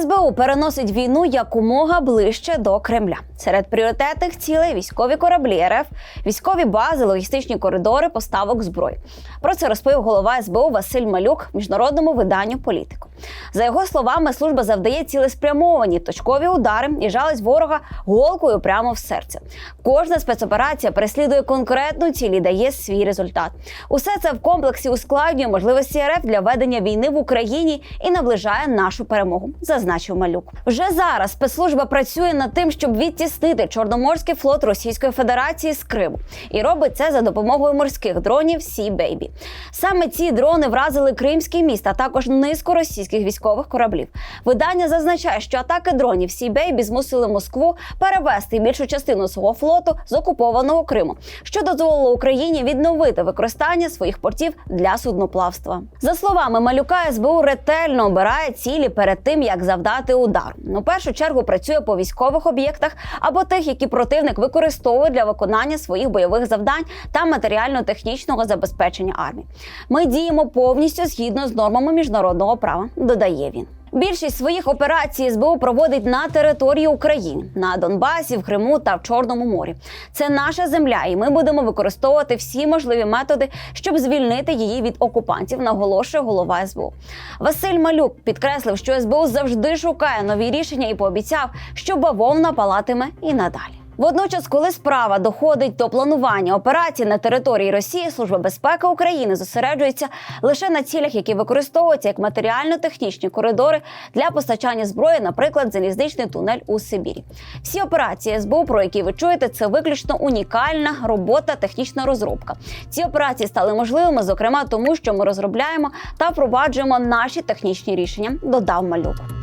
СБУ переносить війну якомога ближче до Кремля. Серед пріоритетних цілей військові кораблі РФ, військові бази, логістичні коридори, поставок зброї. Про це розповів голова СБУ Василь Малюк міжнародному виданню Політику. За його словами, служба завдає цілеспрямовані точкові удари і жалить ворога голкою прямо в серце. Кожна спецоперація переслідує конкретну ціль і дає свій результат. Усе це в комплексі ускладнює можливості РФ для ведення війни в Україні і наближає нашу перемогу, зазначив Малюк. Вже зараз спецслужба працює над тим, щоб відтіснити Чорноморський флот Російської Федерації з Криму, і робить це за допомогою морських дронів Сі Бейбі. Саме ці дрони вразили Кримський міст, а також низку російських військових кораблів. Видання зазначає, що атаки дронів Сі Бейбі змусили Москву перевести більшу частину свого флоту з окупованого Криму, що дозволило Україні відновити використання своїх портів для судноплавства. За словами Малюка, СБУ ретельно обирає цілі перед тим, як завдати удар. У першу чергу працює по військових об'єктах або тих, які противник використовує для виконання своїх бойових завдань та матеріально-технічного забезпечення армії. Ми діємо повністю згідно з нормами міжнародного права, додає він. Більшість своїх операцій СБУ проводить на території України на Донбасі, в Криму та в Чорному морі. Це наша земля, і ми будемо використовувати всі можливі методи, щоб звільнити її від окупантів. Наголошує голова СБУ. Василь Малюк підкреслив, що СБУ завжди шукає нові рішення і пообіцяв, що бавовна палатиме і надалі. Водночас, коли справа доходить до планування операцій на території Росії, Служба безпеки України зосереджується лише на цілях, які використовуються як матеріально-технічні коридори для постачання зброї, наприклад, залізничний тунель у Сибірі. Всі операції СБУ, про які ви чуєте, це виключно унікальна робота, технічна розробка. Ці операції стали можливими, зокрема, тому що ми розробляємо та впроваджуємо наші технічні рішення. Додав малюк.